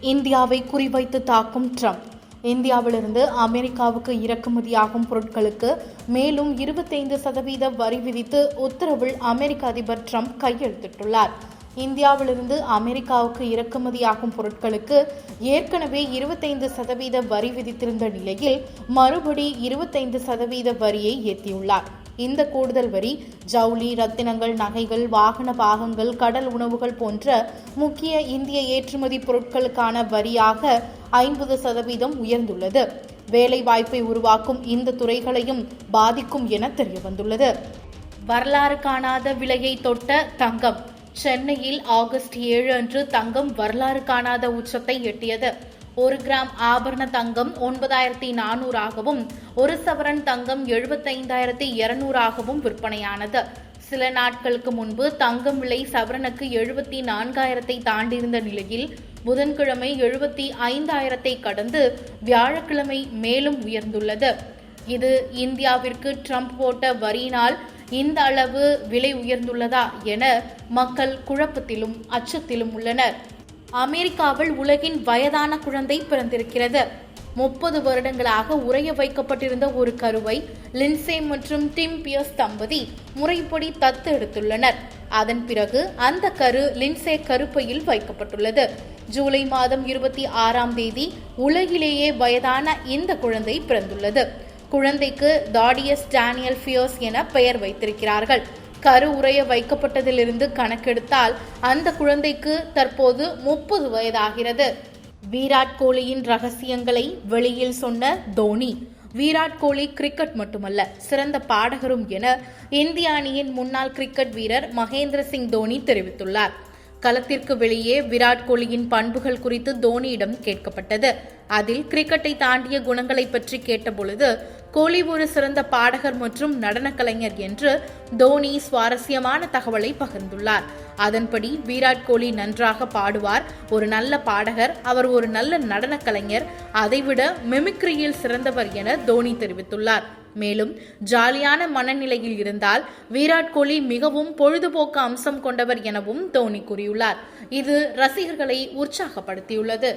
இந்தியாவை குறிவைத்து தாக்கும் ட்ரம்ப். இந்தியாவிலிருந்து அமெரிக்காவுக்கு இறக்குமதியாகும் பொருட்களுக்கு மேலும் இருபத்தைந்து சதவீத வரி விதித்து உத்தரவில் அமெரிக்க அதிபர் ட்ரம்ப் கையெழுத்திட்டுள்ளார். இந்தியாவிலிருந்து அமெரிக்காவுக்கு இறக்குமதியாகும் பொருட்களுக்கு ஏற்கனவே இருபத்தைந்து சதவீத வரி விதித்திருந்த நிலையில் மறுபடி இருபத்தைந்து சதவீத வரியை ஏற்றியுள்ளார் இந்த கூடுதல் வரி ஜவுளி ரத்தினங்கள் நகைகள் வாகன பாகங்கள் கடல் உணவுகள் போன்ற முக்கிய இந்திய ஏற்றுமதி பொருட்களுக்கான வரியாக ஐம்பது சதவீதம் உயர்ந்துள்ளது. வேலை வாய்ப்பை உருவாக்கும் இந்த துறைகளையும் பாதிக்கும் என தெரியவந்துள்ளது. வரலாறு காணாத விலையை தொட்ட தங்கம். சென்னையில் ஆகஸ்ட் ஏழு அன்று தங்கம் வரலாறு காணாத உச்சத்தை எட்டியது. ஒரு கிராம் ஆபரண தங்கம் ஒன்பதாயிரத்தி நானூறாகவும் ஒரு சவரன் தங்கம் எழுபத்தைந்தாயிரத்தி இருநூறாகவும் விற்பனையானது. சில நாட்களுக்கு முன்பு தங்கம் விலை சவரனுக்கு எழுபத்தி நான்காயிரத்தை தாண்டியிருந்த நிலையில் புதன்கிழமை எழுபத்தி ஐந்தாயிரத்தை கடந்து வியாழக்கிழமை மேலும் உயர்ந்துள்ளது. இது இந்தியாவிற்கு ட்ரம்ப் போட்ட வரியினால் இந்த அளவு விலை உயர்ந்துள்ளதா என மக்கள் குழப்பத்திலும் அச்சத்திலும் உள்ளனர். அமெரிக்காவில் உலகின் வயதான குழந்தை பிறந்திருக்கிறது. முப்பது வருடங்களாக உறைய வைக்கப்பட்டிருந்த ஒரு கருவை லின்சே மற்றும் டிம் பியர்ஸ் தம்பதி முறைப்படி தத்து எடுத்துள்ளனர். அதன் பிறகு அந்த கரு லின்சே கருப்பையில் வைக்கப்பட்டுள்ளது. ஜூலை மாதம் இருபத்தி ஆறாம் தேதி உலகிலேயே வயதான இந்த குழந்தை பிறந்துள்ளது. குழந்தைக்கு தாடியஸ் டேனியல் ஃபியர்ஸ் என பெயர் வைத்திருக்கிறார்கள். கரு உறைய வைக்கப்பட்டதிலிருந்து கணக்கெடுத்தால் அந்த குழந்தைக்கு தற்போது முப்பது வயதாகிறது. விராட் கோலியின் ரகசியங்களை வெளியில் சொன்ன தோனி விராட் கோலி கிரிக்கெட் மட்டுமல்ல சிறந்த பாடகரும் என இந்திய அணியின் முன்னாள் கிரிக்கெட் வீரர் மகேந்திர சிங் தோனி தெரிவித்துள்ளார். களத்திற்கு வெளியே விராட் கோலியின் பண்புகள் குறித்து தோனியிடம் கேட்கப்பட்டது. அதில் கிரிக்கெட்டை தாண்டிய குணங்களை பற்றி கேட்டபொழுது கோலி ஒரு சிறந்த பாடகர் மற்றும் நடன கலைஞர் என்று தோனி சுவாரஸ்யமான தகவலை பகிர்ந்துள்ளார். அதன்படி விராட் கோலி நன்றாக பாடுவார். ஒரு நல்ல பாடகர் அவர் ஒரு நல்ல நடன கலைஞர் அதைவிட மெமிக்ரியில் சிறந்தவர் என தோனி தெரிவித்துள்ளார். மேலும் ஜாலியான மனநிலையில் இருந்தால் விராட் கோலி மிகவும் பொழுதுபோக்கு அம்சம் கொண்டவர் எனவும் தோனி கூறியுள்ளார். இது ரசிகர்களை உற்சாகப்படுத்தியுள்ளது.